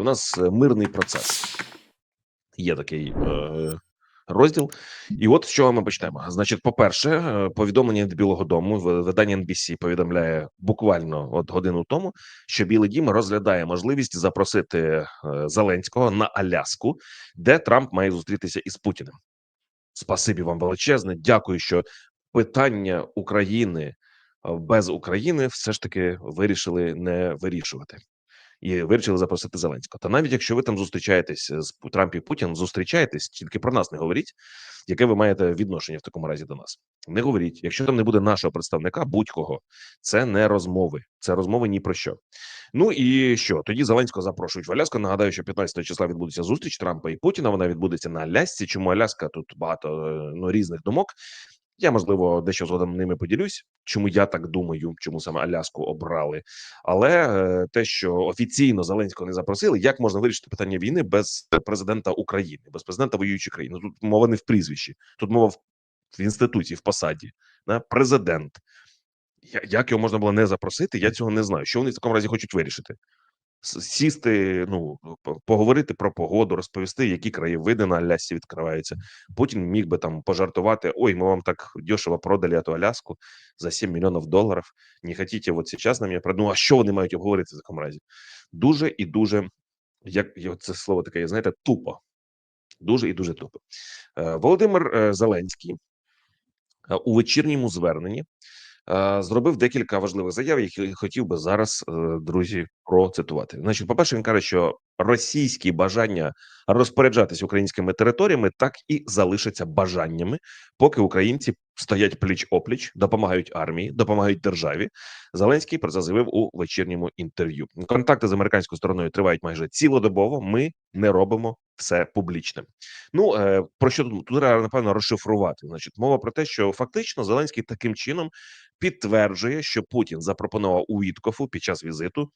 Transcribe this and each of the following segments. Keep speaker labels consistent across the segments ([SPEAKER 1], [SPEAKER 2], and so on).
[SPEAKER 1] У нас е, мирний процес. Є такий е, розділ. І от з чого ми почнемо. Значить, по-перше, е, повідомлення від Білого Дому видання NBC повідомляє буквально от годину тому, що Білий Дім розглядає можливість запросити е, Зеленського на Аляску, де Трамп має зустрітися із Путіним. Спасибі вам величезне. Дякую, що питання України е, без України все ж таки вирішили не вирішувати. І вирішили запросити Зеленського. Та навіть якщо ви там зустрічаєтесь з Пу- Трамп і Путін, зустрічаєтесь, тільки про нас не говоріть, яке ви маєте відношення в такому разі до нас. Не говоріть, якщо там не буде нашого представника, будь-кого, це не розмови, це розмови ні про що. Ну і що тоді Зеленського запрошують в Аляску. Нагадаю, що 15 числа відбудеться зустріч Трампа і Путіна. Вона відбудеться на Алясці. Чому Аляска? Тут багато е, ну різних думок. Я можливо дещо згодом ними поділюсь. Чому я так думаю, чому саме Аляску обрали? Але е, те, що офіційно Зеленського не запросили, як можна вирішити питання війни без президента України, без президента воюючої країни? Тут мова не в прізвищі, тут мова в, інституції, в посаді. Да? Президент. Як його можна було не запросити? Я цього не знаю. Що вони в такому разі хочуть вирішити? Сісти, ну поговорити про погоду, розповісти, які краєвиди на Алясці відкриваються. Путін міг би там пожартувати: ой, ми вам так дешево продали эту Аляску за 7 мільйонів доларів. Не хотите вот сейчас нам я Ну, а що вони мають обговорити в такому разі? Дуже і дуже, як це слово таке, знаєте, тупо. Дуже і дуже тупо. Е, Володимир е, Зеленський е, у вечірньому зверненні зробив декілька важливих заяв, які хотів би зараз, е, друзі, процитувати. Значить, по-перше, він каже, що російські бажання розпоряджатись українськими територіями так і залишаться бажаннями, поки українці стоять пліч опліч, допомагають армії, допомагають державі. Зеленський про це заявив у вечірньому інтерв'ю. Контакти з американською стороною тривають майже цілодобово. Ми не робимо все публічним. Ну е, про що тут треба напевно розшифрувати? Значить, мова про те, що фактично Зеленський таким чином підтверджує, що Путін запропонував у Віткофу під час візиту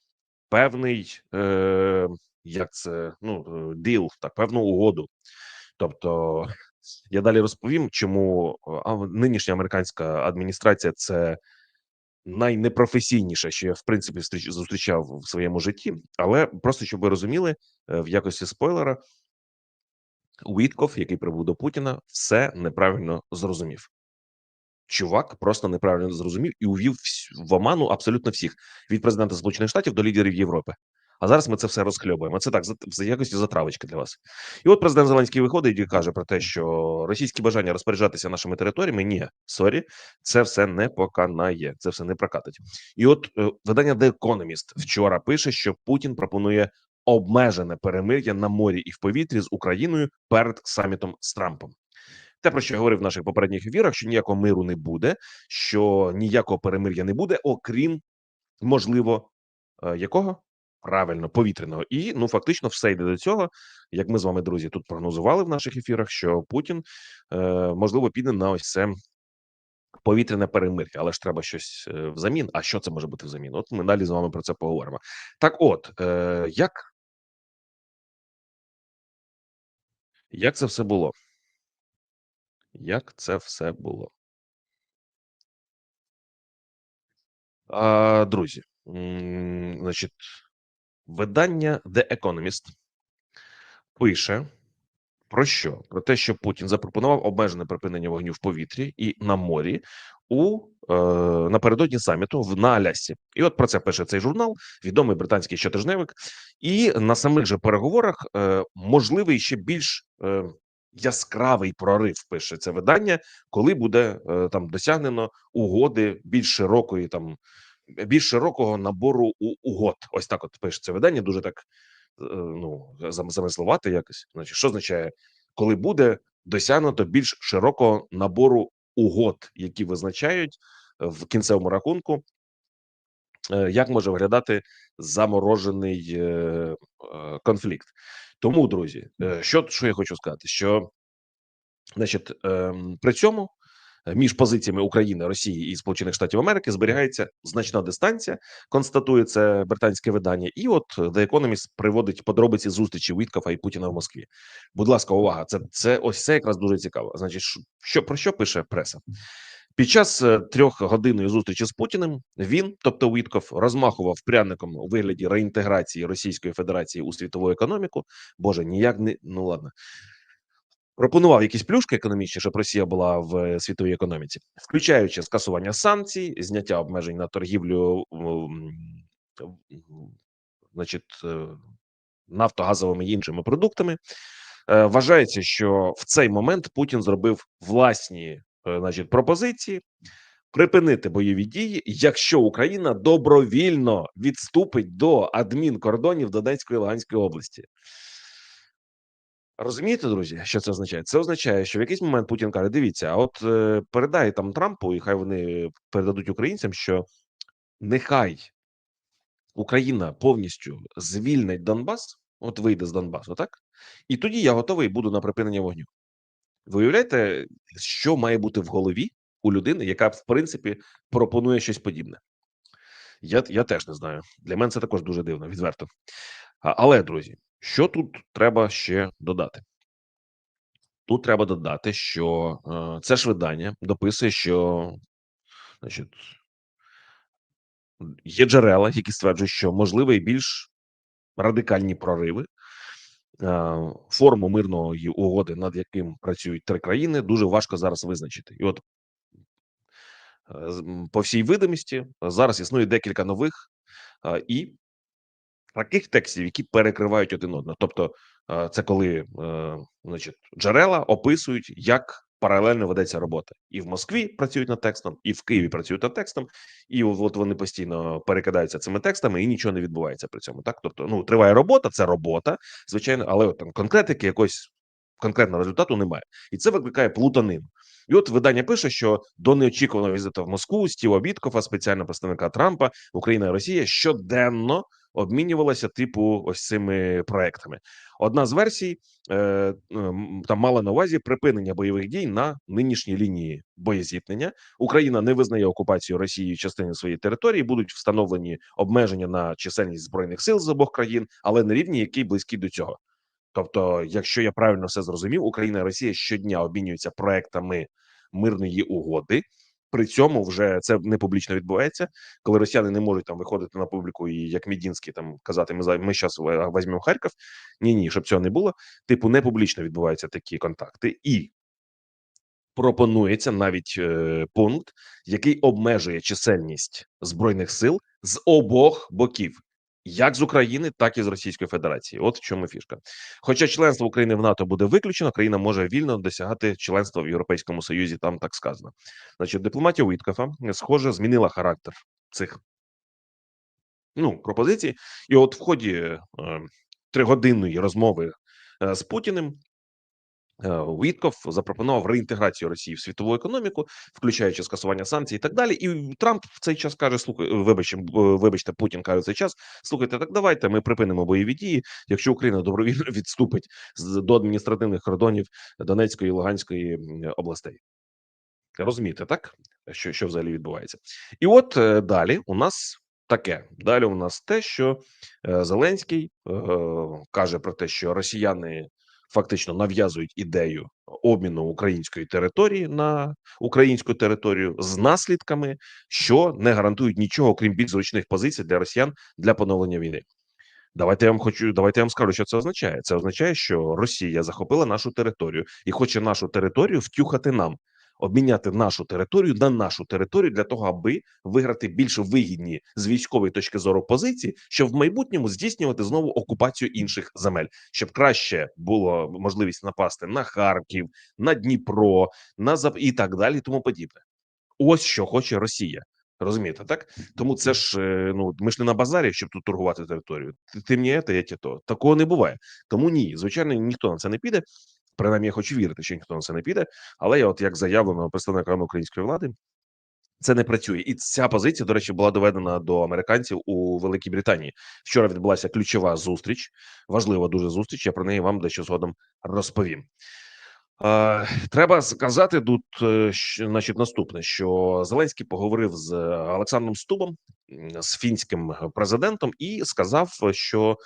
[SPEAKER 1] певний е, як це ну е, діл, так певну угоду. Тобто я далі розповім, чому е, а, нинішня американська адміністрація це найнепрофесійніше, що я в принципі зустріч- зустрічав в своєму житті, але просто щоб ви розуміли, е, в якості спойлера, Уітков, який прибув до Путіна, все неправильно зрозумів. Чувак просто неправильно зрозумів і увів в оману абсолютно всіх від президента Сполучених Штатів до лідерів Європи. А зараз ми це все розхльобуємо. Це так за, якості затравочки для вас. І от президент Зеленський виходить і каже про те, що російські бажання розпоряджатися нашими територіями ні, сорі, це все не поканає, це все не прокатить. І от е, видання The Economist вчора пише, що Путін пропонує обмежене перемир'я на морі і в повітрі з Україною перед самітом з Трампом. Те, про що я говорив в наших попередніх ефірах, що ніякого миру не буде, що ніякого перемир'я не буде, окрім можливо, е, якого правильно повітряного, і ну фактично все йде до цього. Як ми з вами, друзі, тут прогнозували в наших ефірах, що Путін е, можливо піде на ось це повітряне перемир'я, але ж треба щось е, взамін. А що це може бути взамін? От ми далі з вами про це поговоримо. Так, от як, як це все було? Як це все було? А, друзі, значить, видання The Economist пише про що? Про те, що Путін запропонував обмежене припинення вогню в повітрі і на морі у напередодні саміту в на Алясці. І от про це пише цей журнал, відомий британський щотижневик. І на самих же переговорах е, можливий ще більш е, яскравий прорив. Пише це видання, коли буде е, там досягнено угоди більш широкої там. Більш широкого набору угод, ось так. От пише це видання, дуже так е, ну зам- замислувати якось. Значить, що означає, коли буде досягнуто більш широкого набору угод, які визначають е, в кінцевому рахунку, е, як може виглядати заморожений е, конфлікт. Тому, друзі, що, що я хочу сказати, що значить, ем, при цьому між позиціями України, Росії і Сполучених Штатів Америки зберігається значна дистанція, констатує це британське видання, і от The Economist приводить подробиці зустрічі Віткофа і Путіна в Москві. Будь ласка, увага! Це це ось це якраз дуже цікаво. Значить, що- про що пише преса? Під час е, трьохгодинної зустрічі з Путіним він, тобто Вітков, розмахував пряником у вигляді реінтеграції Російської Федерації у світову економіку. Боже, ніяк не ну ладно. Пропонував якісь плюшки економічні, щоб Росія була в е, світовій економіці, включаючи скасування санкцій, зняття обмежень на торгівлю, значить, е, нафтогазовими і іншими продуктами. Е, Вважається, що в цей момент Путін зробив власні значить, пропозиції припинити бойові дії, якщо Україна добровільно відступить до адмінкордонів Донецької і Луганської області. Розумієте, друзі, що це означає? Це означає, що в якийсь момент Путін каже: дивіться, а от е, передай там Трампу, і хай вони передадуть українцям, що нехай Україна повністю звільнить Донбас, от вийде з Донбасу, так? І тоді я готовий буду на припинення вогню. Ви уявляєте, що має бути в голові у людини, яка в принципі пропонує щось подібне? Я, я теж не знаю. Для мене це також дуже дивно, відверто. Але, друзі, що тут треба ще додати? Тут треба додати, що е, це ж видання дописує, що значить, є джерела, які стверджують, що можливі більш радикальні прориви. Е, форму мирної угоди, над яким працюють три країни, дуже важко зараз визначити. І от е, по всій видимості зараз існує декілька нових е, і таких текстів, які перекривають один одного. Тобто, е, це коли е, значить, джерела описують, як паралельно ведеться робота, і в Москві працюють над текстом, і в Києві працюють над текстом, і от вони постійно перекидаються цими текстами, і нічого не відбувається при цьому. Так, тобто, ну триває робота, це робота, звичайно, але от там конкретики якось конкретного результату немає, і це викликає плутанину. І от видання пише, що до неочікуваного візиту в Москву Стіва Біткофа, спеціального представника Трампа, Україна і Росія щоденно обмінювалася типу ось цими проектами. Одна з версій е, там мала на увазі припинення бойових дій на нинішній лінії боєзіткнення. Україна не визнає окупацію Росією частини своєї території. Будуть встановлені обмеження на чисельність збройних сил з обох країн, але на рівні, який близький до цього. Тобто, якщо я правильно все зрозумів, Україна і Росія щодня обмінюються проектами мирної угоди. При цьому вже це не публічно відбувається, коли росіяни не можуть там виходити на публіку і як Мідінський там казати, ми за ми зараз візьмемо Харків. Ні, ні, щоб цього не було. Типу, не публічно відбуваються такі контакти, і пропонується навіть е, пункт, який обмежує чисельність збройних сил з обох боків. Як з України, так і з Російської Федерації, от в чому фішка. Хоча членство України в НАТО буде виключено, країна може вільно досягати членства в Європейському Союзі. Там так сказано. Значить, дипломатія Уіткафа схоже змінила характер цих ну пропозицій, і от в ході е, тригодинної розмови е, з Путіним. Е, Уітков запропонував реінтеграцію Росії в світову економіку, включаючи скасування санкцій і так далі. І Трамп в цей час каже: слухай, вибачте, вибачте, Путін каже в цей час. Слухайте, так давайте ми припинимо бойові дії, якщо Україна добровільно відступить до адміністративних кордонів Донецької і Луганської областей. Розумієте, так? Що, що взагалі відбувається? І от е, далі у нас таке. Далі у нас те, що е, Зеленський е, каже про те, що росіяни фактично нав'язують ідею обміну української території на українську територію з наслідками, що не гарантують нічого, крім більш зручних позицій для росіян для поновлення війни. Давайте я вам хочу. Давайте я вам скажу, що це означає. Це означає, що Росія захопила нашу територію і хоче нашу територію втюхати нам, обміняти нашу територію на нашу територію для того, аби виграти більш вигідні з військової точки зору позиції, щоб в майбутньому здійснювати знову окупацію інших земель, щоб краще було можливість напасти на Харків, на Дніпро, на Зап... і так далі, тому подібне. Ось що хоче Росія. Розумієте, так? Тому це ж е, ну ми ж не на базарі, щоб тут торгувати територію. Ти, ти мені це, я ті то. Такого не буває. Тому ні, звичайно, ніхто на це не піде. Принаймні, я хочу вірити, що ніхто на це не піде. Але я, от як заявлено представниками української влади, це не працює, і ця позиція, до речі, була доведена до американців у Великій Британії. Вчора відбулася ключова зустріч, важлива дуже зустріч. Я про неї вам дещо згодом розповім. Е, треба сказати тут, е, що, значить, наступне: що Зеленський поговорив з Олександром Стубом, з фінським президентом, і сказав, що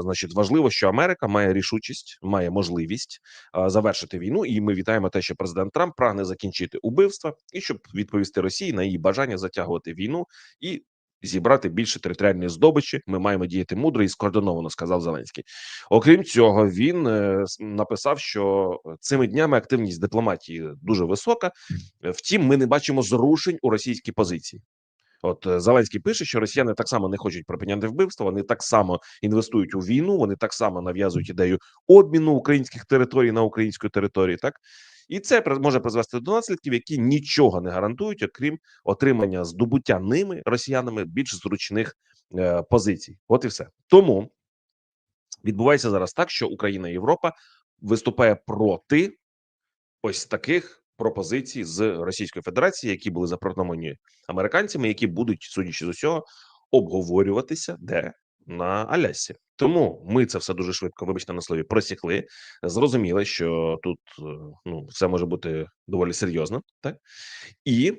[SPEAKER 1] значить, важливо, що Америка має рішучість, має можливість е, завершити війну. І ми вітаємо те, що президент Трамп прагне закінчити убивства і щоб відповісти Росії на її бажання затягувати війну і зібрати більше територіальної здобичі. Ми маємо діяти мудро і скоординовано, сказав Зеленський. Окрім цього, він е, написав, що цими днями активність дипломатії дуже висока. Втім, ми не бачимо зрушень у російській позиції. От е, Зеленський пише, що росіяни так само не хочуть припиняти вбивства. Вони так само інвестують у війну. Вони так само нав'язують ідею обміну українських територій на українську територію. Так і це може призвести до наслідків, які нічого не гарантують, окрім отримання здобуття ними росіянами більш зручних е, позицій. От і все тому відбувається зараз так, що Україна і Європа виступає проти ось таких пропозицій з Російської Федерації, які були запропоновані американцями, які будуть, судячи з усього, обговорюватися де на Алясі. Тому ми це все дуже швидко, вибачте на слові, просікли. Зрозуміли, що тут е, ну все може бути доволі серйозно, так і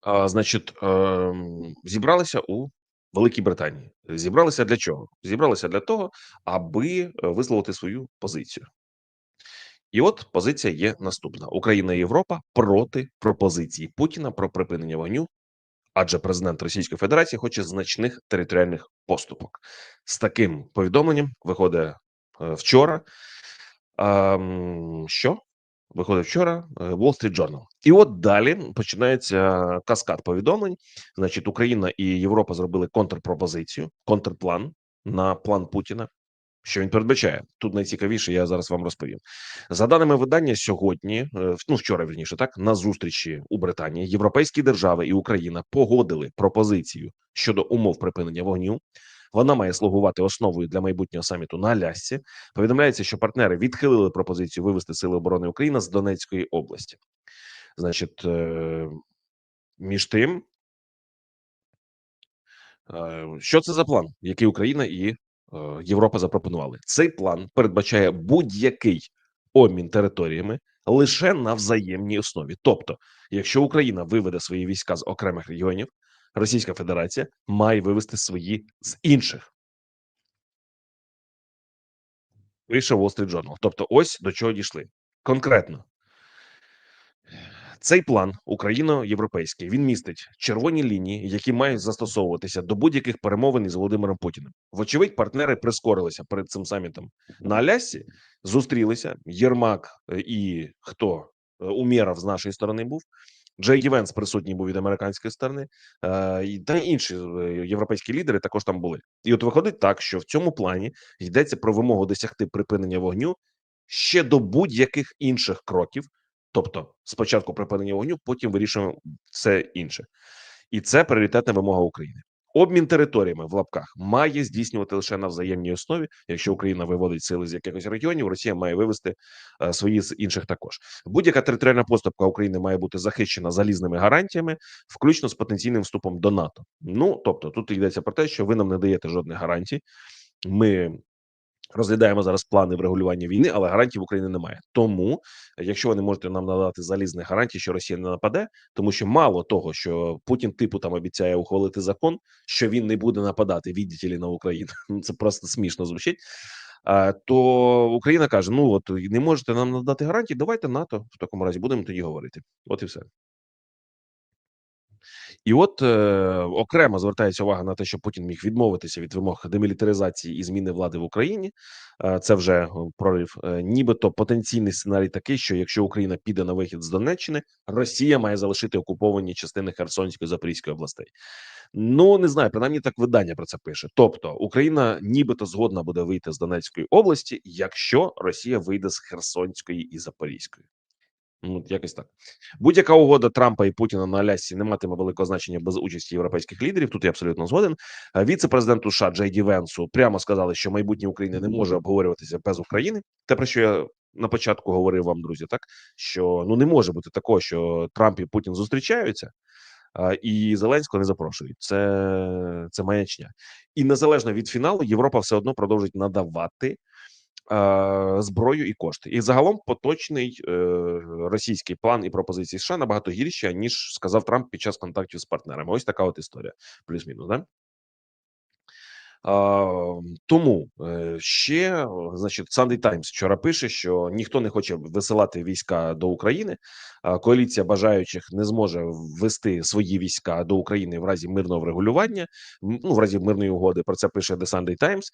[SPEAKER 1] а, значить, ем, зібралися у Великій Британії. Зібралися для чого? Зібралися для того, аби е, висловити свою позицію. І от позиція є наступна: Україна і Європа проти пропозиції Путіна про припинення вогню, адже президент Російської Федерації хоче значних територіальних поступок. З таким повідомленням виходить е, вчора. ем, що? Виходить вчора е, Wall Street Journal. І от далі починається каскад повідомлень. Значить, Україна і Європа зробили контрпропозицію, контрплан на план Путіна. Що він передбачає тут найцікавіше, я зараз вам розповім. За даними видання, сьогодні, е, ну вчора вірніше, так на зустрічі у Британії європейські держави і Україна погодили пропозицію щодо умов припинення вогню. Вона має слугувати основою для майбутнього саміту на Алясці. Повідомляється, що партнери відхилили пропозицію вивести сили оборони України з Донецької області. Значить, е, між тим, Е, Що це за план, який Україна і Європа запропонували? Цей план передбачає будь-який обмін територіями лише на взаємній основі. Тобто, якщо Україна виведе свої війська з окремих регіонів, Російська Федерація має вивести свої з інших. Вийшов Wall Street Journal. Тобто, ось до чого дійшли конкретно. Цей план україно-європейський він містить червоні лінії, які мають застосовуватися до будь-яких перемовин із Володимиром Путіним. Вочевидь, партнери прискорилися перед цим самітом на Алясі. Зустрілися Єрмак е, і хто Е, Умєров з нашої сторони був. Джей Ді Венс присутній був від американської сторони, е, та інші європейські лідери також там були. І от виходить так, що в цьому плані йдеться про вимогу досягти припинення вогню ще до будь-яких інших кроків, Тобто, спочатку припинення вогню, потім вирішуємо все інше, і це пріоритетна вимога України. Обмін територіями в лапках має здійснювати лише на взаємній основі. Якщо Україна виводить сили з якихось регіонів, Росія має вивести е, свої з інших також. Будь-яка територіальна поступка України має бути захищена залізними гарантіями, включно з потенційним вступом до НАТО. Ну тобто, тут йдеться про те, що ви нам не даєте жодних гарантій. Ми Розглядаємо зараз плани врегулювання війни, але гарантій в Україні немає. Тому, якщо ви не можете нам надати залізних гарантій, що Росія не нападе, тому що мало того, що Путін типу там обіцяє ухвалити закон, що він не буде нападати відділі на Україну. Ну, Це просто смішно звучить. То Україна каже: Ну от не можете нам надати гарантії, давайте НАТО в такому разі будемо тоді говорити. От і все. І от е, окремо звертається увага на те, що Путін міг відмовитися від вимог демілітаризації і зміни влади в Україні. Е, це вже е, прорив. Е, нібито потенційний сценарій такий, що якщо Україна піде на вихід з Донеччини, Росія має залишити окуповані частини Херсонської Запорізької областей. Ну не знаю, принаймні так видання про це пише. Тобто Україна нібито згодна буде вийти з Донецької області, якщо Росія вийде з Херсонської і Запорізької. Ну, якось так. Будь-яка угода Трампа і Путіна на Алясці не матиме великого значення без участі європейських лідерів. Тут я абсолютно згоден. Віце-президенту США Джей Венсу прямо сказали, що майбутнє України не може обговорюватися без України. Те про що я на початку говорив вам, друзі, так що ну не може бути такого, що Трамп і Путін зустрічаються. І Зеленського не запрошують. Це, це маячня. І незалежно від фіналу, Європа все одно продовжить надавати е, зброю і кошти. І загалом поточний е, російський план і пропозиції США набагато гірші, ніж сказав Трамп під час контактів з партнерами. Ось така от історія, плюс-мінус. Да? Тому е, ще, значить, Sunday Times вчора пише, що ніхто не хоче висилати війська до України. Коаліція бажаючих не зможе ввести свої війська до України в разі мирного врегулювання. Ну, в разі мирної угоди. Про це пише The Sunday Times.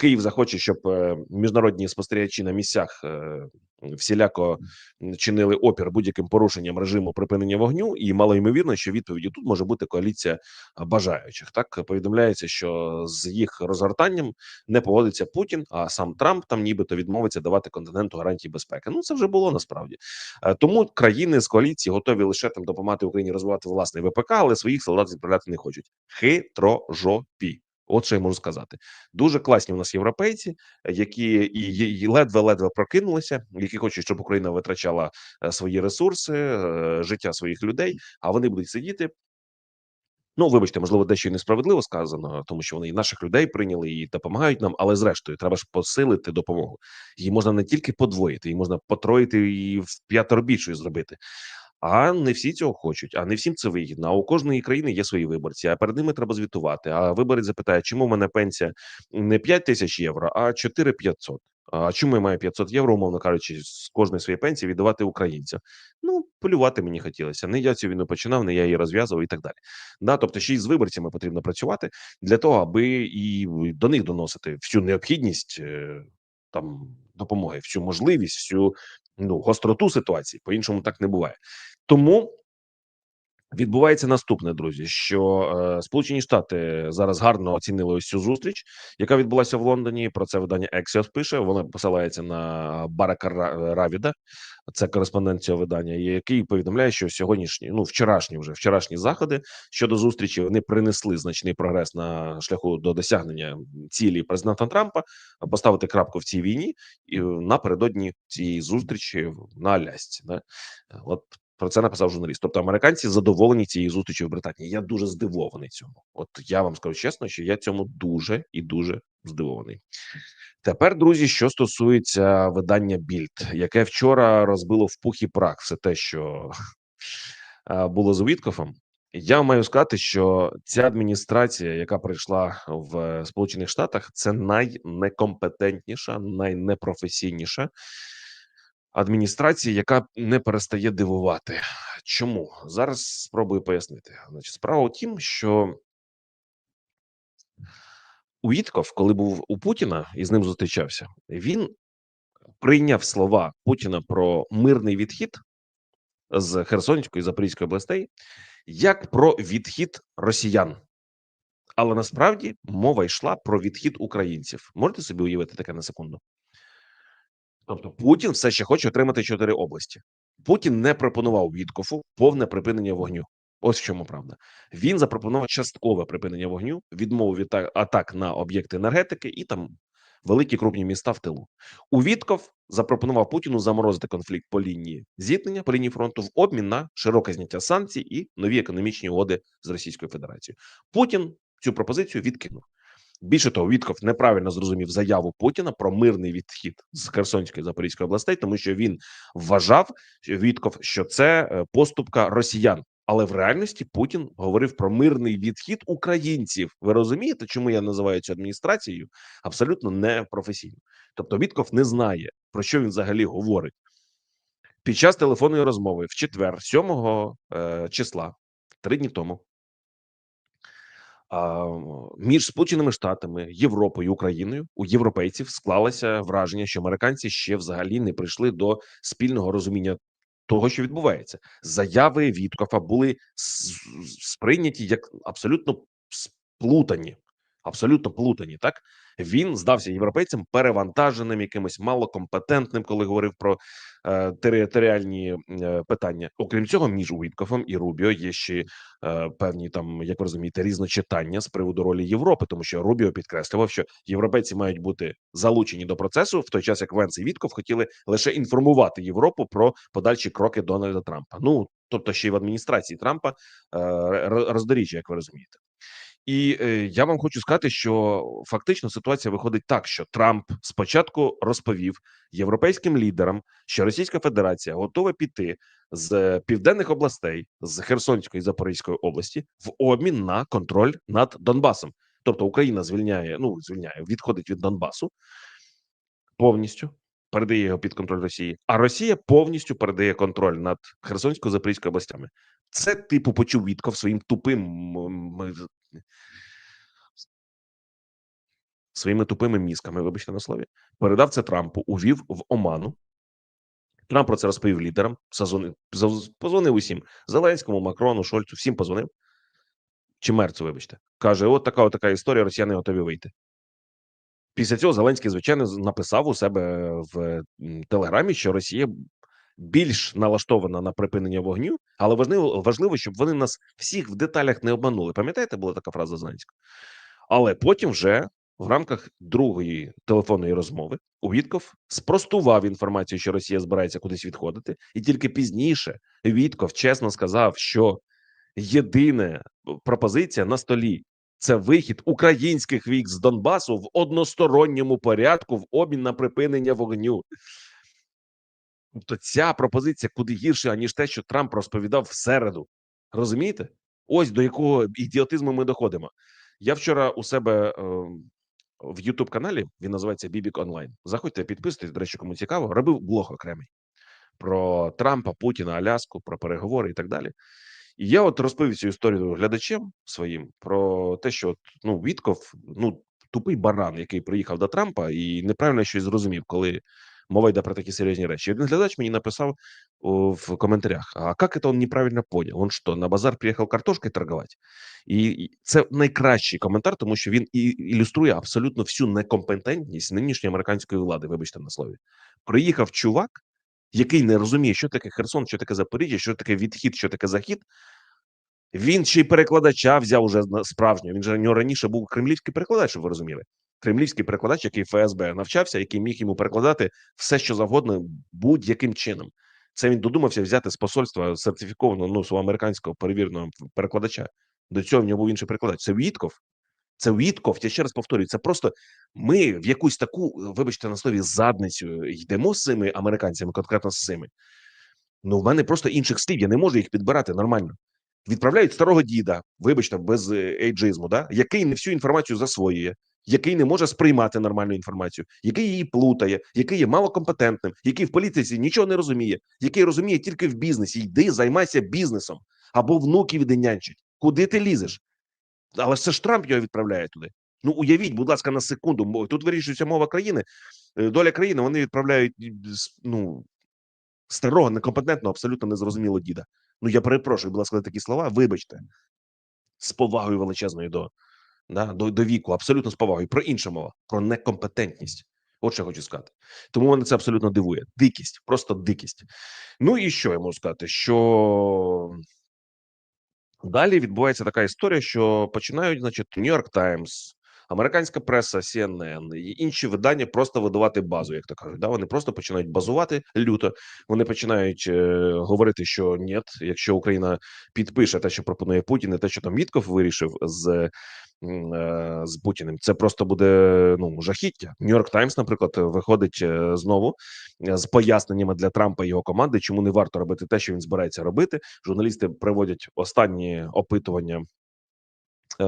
[SPEAKER 1] Київ захоче, щоб е, міжнародні спостерігачі на місцях е, всіляко чинили опір будь-яким порушенням режиму припинення вогню, і мало ймовірно, що відповіддю тут може бути коаліція бажаючих. Так повідомляється, що з їх розгортанням не погодиться Путін, а сам Трамп там нібито відмовиться давати континенту гарантії безпеки. Ну це вже було насправді. Е, Тому країни з коаліції готові лише там допомагати Україні розвивати власний ВПК, але своїх солдат відправляти не хочуть. Хитрожопі. От що я можу сказати. Дуже класні у нас європейці, які і, і ледве-ледве прокинулися, які хочуть, щоб Україна витрачала е, свої ресурси, е, життя своїх людей. А вони будуть сидіти. Ну, вибачте, можливо, дещо й несправедливо сказано, тому що вони і наших людей прийняли і допомагають нам. Але зрештою, треба ж посилити допомогу. Її можна не тільки подвоїти, її можна потроїти і в п'ятеро більшою зробити. А не всі цього хочуть, а не всім це вигідно. А у кожної країни є свої виборці, а перед ними треба звітувати. А виборець запитає, чому в мене пенсія не 5 тисяч євро, а 4 500? А чому я маю 500 євро, умовно кажучи, з кожної своєї пенсії віддавати українцям? Ну, полювати мені хотілося. Не я цю війну починав, не я її розв'язував і так далі. Да, тобто, ще й з виборцями потрібно працювати для того, аби і до них доносити всю необхідність е, там допомоги, всю можливість, всю ну гостроту ситуації. По іншому так не буває. Тому відбувається наступне, друзі. Що е, Сполучені Штати зараз гарно оцінили ось цю зустріч, яка відбулася в Лондоні. Про це видання Axios пише. Вона посилається на Барака Равіда, це кореспондент цього видання, який повідомляє, що сьогоднішні, ну вчорашні вже вчорашні заходи щодо зустрічі вони принесли значний прогрес на шляху до досягнення цілі президента Трампа поставити крапку в цій війні і напередодні цієї зустрічі на Алясці. Да? От про це написав журналіст. Тобто американці задоволені цією зустрічю в Британії. Я дуже здивований цьому. От я вам скажу чесно, що я цьому дуже і дуже здивований. Тепер, друзі, що стосується видання Більд, яке вчора розбило в пух і прах все те, що е, було з Віткофом. Я маю сказати, що ця адміністрація, яка прийшла в Сполучених Штатах, це найнекомпетентніша, найнепрофесійніша адміністрація, яка не перестає дивувати. Чому зараз спробую пояснити? Значить, справа у тім, що Уітков, коли був у Путіна і з ним зустрічався, він прийняв слова Путіна про мирний відхід з Херсонської і Запорізької областей як про відхід росіян. Але насправді мова йшла про відхід українців. Можете собі уявити таке на секунду? Тобто Путін все ще хоче отримати чотири області. Путін не пропонував Віткофу повне припинення вогню. Ось в чому правда. Він запропонував часткове припинення вогню, відмову від атак на об'єкти енергетики і там великі крупні міста в тилу. У Вітков запропонував Путіну заморозити конфлікт по лінії зіткнення по лінії фронту в обмін на широке зняття санкцій і нові економічні угоди з Російською Федерацією. Путін цю пропозицію відкинув. Більше того, Вітков неправильно зрозумів заяву Путіна про мирний відхід з Херсонської Запорізької областей, тому що він вважав Вітков, що це е, поступка росіян. Але в реальності Путін говорив про мирний відхід українців. Ви розумієте, чому я називаю цю адміністрацією абсолютно непрофесійно? Тобто Вітков не знає про що він взагалі говорить під час телефонної розмови в четвер, 7 е, числа, три дні тому. Між Сполученими Штатами, Європою, Україною у європейців склалося враження, що американці ще взагалі не прийшли до спільного розуміння того, що відбувається. Заяви Віткофа були сприйняті як абсолютно сплутані. Абсолютно плутані, так він здався європейцям перевантаженим, якимось малокомпетентним, коли говорив про е, територіальні е, питання. Окрім цього, між Уіткофом і Рубіо є ще е, певні там, як ви розумієте, різночитання з приводу ролі Європи, тому що Рубіо підкреслював, що європейці мають бути залучені до процесу, в той час як Венс і Вітков хотіли лише інформувати Європу про подальші кроки Дональда Трампа. Ну тобто, ще й в адміністрації Трампа е, роздоріжжя, як ви розумієте. І е, я вам хочу сказати, що фактично ситуація виходить так, що Трамп спочатку розповів європейським лідерам, що Російська Федерація готова піти з південних областей з Херсонської і Запорізької області в обмін на контроль над Донбасом. Тобто Україна звільняє, ну звільняє, відходить від Донбасу повністю, передає його під контроль Росії, а Росія повністю передає контроль над Херсонською Запорізькою областями. Це типу почув Вітков своїм тупим своїми тупими мізками, вибачте на слові, передав це Трампу, увів в оману. Трамп про це розповів лідерам. Зав- позвонив усім Зеленському, Макрону, Шольцу, всім позвонив. Чи Мерцу, вибачте, каже: от така, от така історія, росіяни готові вийти. Після цього Зеленський, звичайно, написав у себе в телеграмі, що Росія більш налаштована на припинення вогню, але важливо, важливо, щоб вони нас всіх в деталях не обманули. Пам'ятаєте, була така фраза Зеленського? Але потім вже в рамках другої телефонної розмови Вітков спростував інформацію, що Росія збирається кудись відходити, і тільки пізніше Вітков чесно сказав, що єдина пропозиція на столі це вихід українських військ з Донбасу в односторонньому порядку в обмін на припинення вогню. Тобто ця пропозиція куди гірше, аніж те, що Трамп розповідав в середу. Розумієте? Ось до якого ідіотизму ми доходимо. Я вчора у себе е, в youtube каналі він називається Бібік Онлайн. Заходьте, підписуйтесь, до речі, кому цікаво. Робив блог окремий про Трампа, Путіна, Аляску, про переговори і так далі. І я от розповів цю історію глядачам своїм про те, що ну Вітков, ну тупий баран, який приїхав до Трампа і неправильно щось зрозумів, коли мова йде про такі серйозні речі. Один глядач мені написав в коментарях: А як це він неправильно поняв? Он що, на базар приїхав картошкою торгувати? І це найкращий коментар, тому що він і ілюструє абсолютно всю некомпетентність нинішньої американської влади. Вибачте на слові. Приїхав чувак, який не розуміє, що таке Херсон, що таке Запоріжжя, що таке відхід, що таке захід. Він ще й перекладача взяв уже справжнього. Він же у нього раніше був кремлівський перекладач, щоб ви розуміли. Кремлівський перекладач, який ФСБ навчався, який міг йому перекладати все, що завгодно, будь-яким чином. Це він додумався взяти з посольства сертифікованого ну свого американського перевіреного перекладача. До цього в нього був інший перекладач. Це Вітков. Це Вітков. Я ще раз повторюю. Це просто ми в якусь таку, вибачте на слові, задницю йдемо з цими американцями, конкретно з цими. Ну, в мене просто інших слів. Я не можу їх підбирати нормально. Відправляють старого діда, вибачте, без е, ейджизму, да? який не всю інформацію засвоює, який не може сприймати нормальну інформацію, який її плутає, який є малокомпетентним, який в політиці нічого не розуміє, який розуміє тільки в бізнесі. Йди, займайся бізнесом або внуків віднянчить. Куди ти лізеш? Але це ж Трамп його відправляє туди. Ну уявіть, будь ласка, на секунду. Тут вирішується мова країни, е, доля країни. Вони відправляють ну старого, некомпетентного, абсолютно незрозумілого діда. Ну я перепрошую, будь ласка, такі слова. Вибачте, з повагою величезною до, да, до, до віку, абсолютно з повагою. Про інше мова, про некомпетентність. От що я хочу сказати. Тому мене це абсолютно дивує. Дикість, просто дикість. Ну і що я можу сказати? Що Далі відбувається така історія, що починають, значить, Нью-Йорк Таймс, американська преса, CNN і інші видання просто видавати базу, як то кажуть. Да? Вони просто починають базувати люто. Вони починають е, говорити, що ні, якщо Україна підпише те, що пропонує Путін, і те, що там Вітков вирішив з. е, З Путіним це просто буде ну жахіття. Нью-Йорк Таймс, наприклад, виходить е, знову е, з поясненнями для Трампа і його команди, чому не варто робити те, що він збирається робити. Журналісти приводять останні опитування. Е,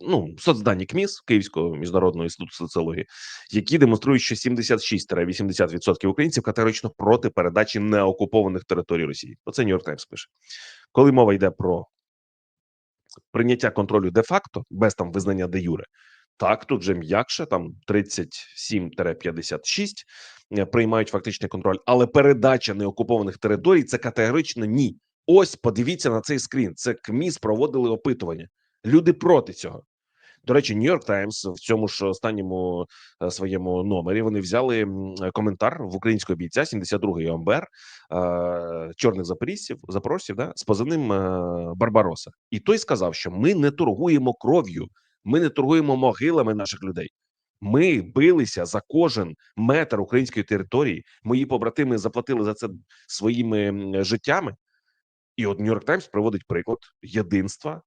[SPEAKER 1] Ну, соцдані КМІС Київського міжнародного інституту соціології, які демонструють, що 76-80% українців категорично проти передачі неокупованих територій Росії. Оце Нью-Йорк Таймс пише. Коли мова йде про прийняття контролю де-факто, без там визнання де юре, так тут же м'якше, там 37-56 е, приймають фактичний контроль, але передача неокупованих територій це категорично ні. Ось подивіться на цей скрін. Це КМІС проводили опитування. Люди проти цього. До речі, Нью-Йорк Таймс в цьому ж останньому е, своєму номері вони взяли коментар в українського бійця 72-ї ОМБР е, чорних запорізців, запорожців, да, з позивним е, Барбароса. І той сказав, що ми не торгуємо кров'ю, ми не торгуємо могилами наших людей. Ми билися за кожен метр української території. Мої побратими заплатили за це своїми життями. І от Нью-Йорк Таймс приводить приклад єдинства,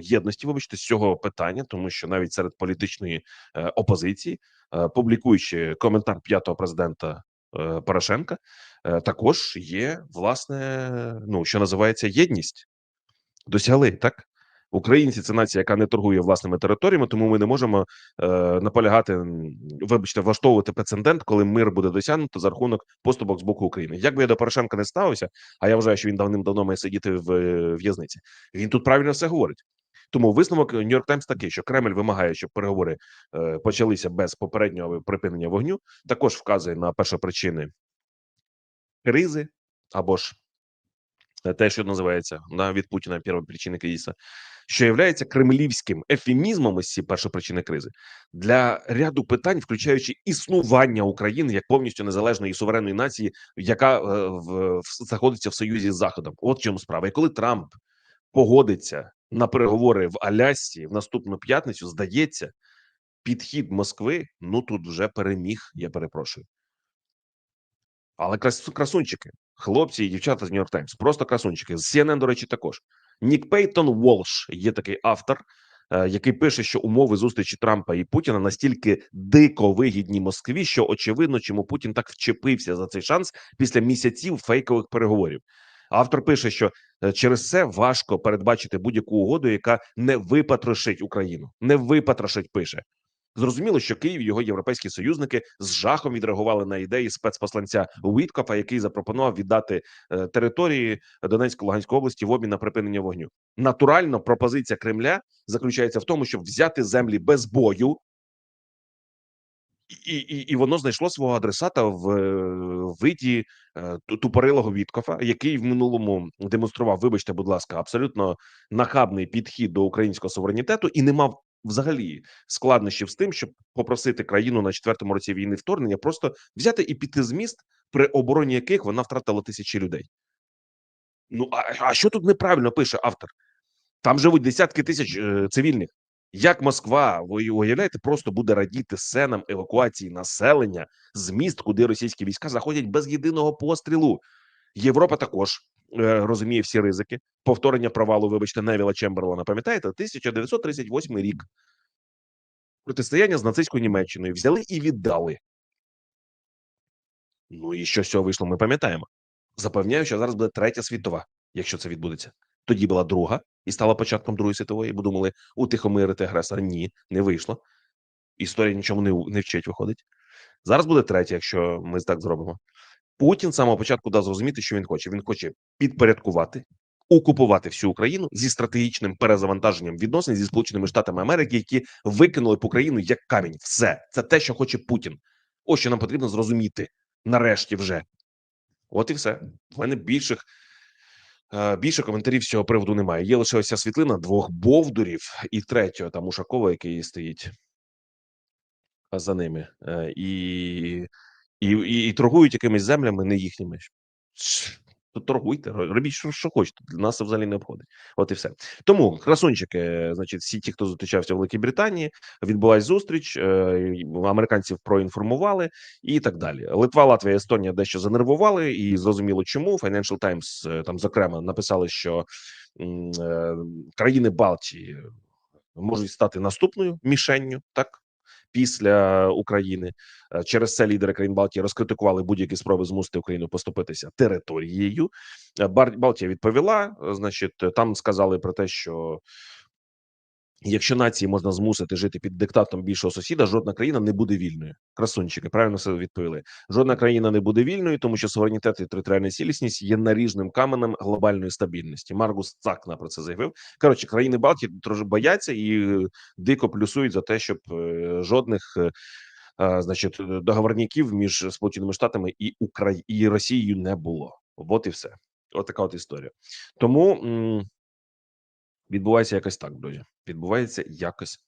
[SPEAKER 1] єдності, вибачте, з цього питання, тому що навіть серед політичної е, опозиції, е, публікуючи коментар п'ятого президента е, Порошенка, е, також є власне, ну що називається єдність. Досягли так. Українці це нація, яка не торгує власними територіями, тому ми не можемо е, наполягати, вибачте, влаштовувати прецедент, коли мир буде досягнуто за рахунок поступок з боку України. Як би я до Порошенка не ставився, а я вважаю, що він давним-давно має сидіти в е, в'язниці. Він тут правильно все говорить. Тому висновок Нью-Йорк Таймс такий, що Кремль вимагає, щоб переговори е, почалися без попереднього припинення вогню. Також вказує на першопричини кризи або ж е, те, що називається на від Путіна первопричини кризиса, що є кремлівським ефемізмом ось ці першопричини кризи для ряду питань, включаючи існування України як повністю незалежної і суверенної нації, яка е, в, знаходиться в союзі з Заходом. От в чому справа. І коли Трамп погодиться на переговори в Алясці в наступну п'ятницю, здається, підхід Москви ну тут вже переміг. Я перепрошую. Але крас, красунчики, хлопці і дівчата з Нью-Йорк Таймс, просто красунчики. З CNN, до речі, також Нік Пейтон Волш є такий автор, е, який пише, що умови зустрічі Трампа і Путіна настільки дико вигідні Москві, що очевидно, чому Путін так вчепився за цей шанс після місяців фейкових переговорів. Автор пише, що е, через це важко передбачити будь-яку угоду, яка не випатрошить Україну, не випатрошить. Пише Зрозуміло, що Київ і його європейські союзники з жахом відреагували на ідеї спецпосланця Уіткофа, який запропонував віддати е, території Донецької Луганської області в обмін на припинення вогню. Натурально, пропозиція Кремля заключається в тому, щоб взяти землі без бою. І і, і воно знайшло свого адресата в е, виді е, тупорилого Віткофа, який в минулому демонстрував, вибачте, будь ласка, абсолютно нахабний підхід до українського суверенітету і не мав взагалі складнощів з тим, щоб попросити країну на четвертому році війни вторгнення, просто взяти і піти з міст, при обороні яких вона втратила тисячі людей. Ну а, а що тут неправильно пише автор? Там живуть десятки тисяч е, цивільних. Як Москва, ви уявляєте, просто буде радіти сценам евакуації населення з міст, куди російські війська заходять без єдиного пострілу. Європа також розуміє всі ризики. Повторення провалу, вибачте, Невіла Чемберлона. Пам'ятаєте, 1938 рік протистояння з нацистською Німеччиною взяли і віддали. Ну і що з цього вийшло? Ми пам'ятаємо. Запевняю, що зараз буде третя світова, якщо це відбудеться. Тоді була друга і стала початком Другої світової, бо думали утихомирити агресора. Ні, не вийшло. Історія нічому не не вчить, виходить. Зараз буде третя, якщо ми так зробимо. Путін з самого початку дав зрозуміти, що він хоче. Він хоче підпорядкувати, окупувати всю Україну зі стратегічним перезавантаженням відносин зі Сполученими Штатами Америки, які викинули по Україну як камінь. Все це те, що хоче Путін. Ось що нам потрібно зрозуміти нарешті вже. От і все. У мене більших. Е, більше коментарів з цього приводу немає. Є лише ось світлина двох бовдурів і третього там Ушакова, який стоїть за ними, е, і і і, і торгують якимись землями, не їхніми. То торгуйте, робіть, що що хочете. Для нас це взагалі не обходить. От і все. Тому красунчики, значить, всі ті, хто зустрічався в Великій Британії, відбулась зустріч. Е, американців проінформували і так далі. Литва, Латвія, Естонія дещо занервували, і зрозуміло, чому Financial Times е, там зокрема написали, що е, країни Балтії можуть стати наступною мішенню, так після України. Е, через це лідери країн Балтії розкритикували будь-які спроби змусити Україну поступитися територією. Е, Балтія відповіла. Е, значить, там сказали про те, що Якщо нації можна змусити жити під диктатом більшого сусіда, жодна країна не буде вільною. Красунчики правильно все відповіли. Жодна країна не буде вільною, тому що суверенітет і територіальна цілісність є наріжним каменем глобальної стабільності. Маргус Цакна про це заявив. Коротше, країни Балтії трохи бояться і дико плюсують за те, щоб е, жодних. Е, значить, договорників між Сполученими Штатами і Украї... і Росією не було. От і все. От така от історія. Тому Відбувається якось так, друзі. Відбувається якось